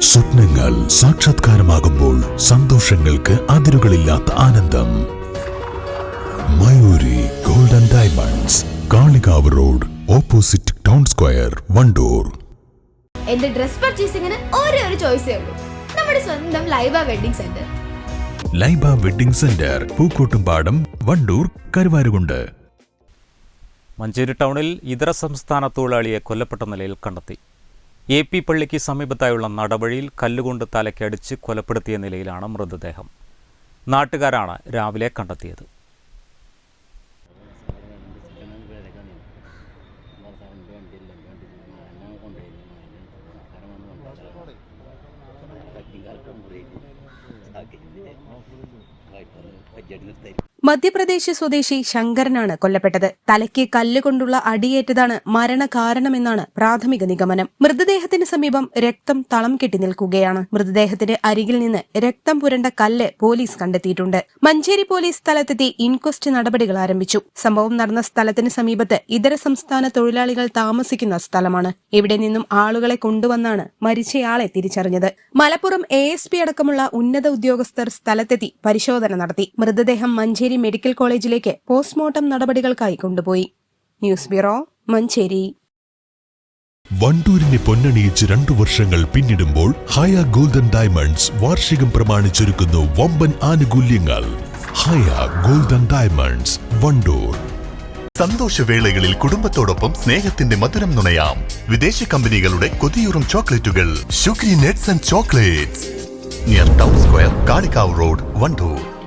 സ്വപ്നങ്ങൾ സാക്ഷാത്കാരമാകുമ്പോൾ സന്തോഷങ്ങൾക്ക് അതിരുകളില്ലാത്ത ആനന്ദം. Mayuri golden diamonds Kalikavu road opposite town square Vandoor. എന്റെ ഡ്രസ് പർച്ചേസിംഗിന് ഒരേ ഒരു ചോയ്സേ ഉള്ളൂ. നമ്മുടെ സ്വന്തം Laiba wedding centre. Laiba wedding centre Pookkottumpadam Vandoor Karuvarakundu. Manjeri ടൗണിൽ ഇതര സംസ്ഥാന തൊഴിലാളിയെ കൊല്ലപ്പെട്ട നിലയിൽ കണ്ടെത്തി. എ പി പള്ളിക്ക് സമീപത്തായുള്ള നടവഴിയിൽ കല്ലുകൊണ്ട് തലക്കടിച്ച് കൊലപ്പെടുത്തിയ നിലയിലാണ് മൃതദേഹം. നാട്ടുകാരാണ് രാവിലെ കണ്ടെത്തിയത്. മധ്യപ്രദേശ് സ്വദേശി ശങ്കരനാണ് കൊല്ലപ്പെട്ടത്. തലയ്ക്ക് കല്ലുകൊണ്ടുള്ള അടിയേറ്റതാണ് മരണകാരണമെന്നാണ് പ്രാഥമിക നിഗമനം. മൃതദേഹത്തിന് സമീപം രക്തം തളം കെട്ടി നിൽക്കുകയാണ്. മൃതദേഹത്തിന് അരികിൽ നിന്ന് രക്തം പുരണ്ട കല്ല് പോലീസ് കണ്ടെത്തിയിട്ടുണ്ട്. മഞ്ചേരി പോലീസ് സ്ഥലത്തെത്തി ഇൻക്വസ്റ്റ് നടപടികൾ ആരംഭിച്ചു. സംഭവം നടന്ന സ്ഥലത്തിന് സമീപത്ത് ഇതര സംസ്ഥാന തൊഴിലാളികൾ താമസിക്കുന്ന സ്ഥലമാണ്. ഇവിടെ നിന്നും ആളുകളെ കൊണ്ടുവന്നാണ് മരിച്ചയാളെ തിരിച്ചറിഞ്ഞത്. മലപ്പുറം എ അടക്കമുള്ള ഉന്നത ഉദ്യോഗസ്ഥർ സ്ഥലത്തെത്തി പരിശോധന നടത്തി. മൃതദേഹം മഞ്ചേരി മെഡിക്കൽ കോളേജിലേക്ക് പോസ്റ്റ്മോർട്ടം നടപടികൾക്കായി കൊണ്ടുപോയി. News bureau Manjeri. വണ്ടൂരിനെ പൊന്നണിയിച്ച് രണ്ടു വർഷങ്ങൾ പിന്നിടുമ്പോൾ ഹയ ഗോൾഡൻ ഡയമണ്ട്സ് വാർഷികം പ്രമാണിച്ചൊരുക്കുന്നു വമ്പൻ ആനുകൂല്യങ്ങൾ. Haya golden diamonds Wandoor. സന്തോഷവേളകളിൽ കുടുംബത്തോടൊപ്പം സ്നേഹത്തിന്റെ മധുരം നുണയാം. വിദേശ കമ്പനികളുടെ കൊതിയൂറും ചോക്ലേറ്റുകൾ. Sugary nets and chocolates. Near town square Kalikavu road Vandoor.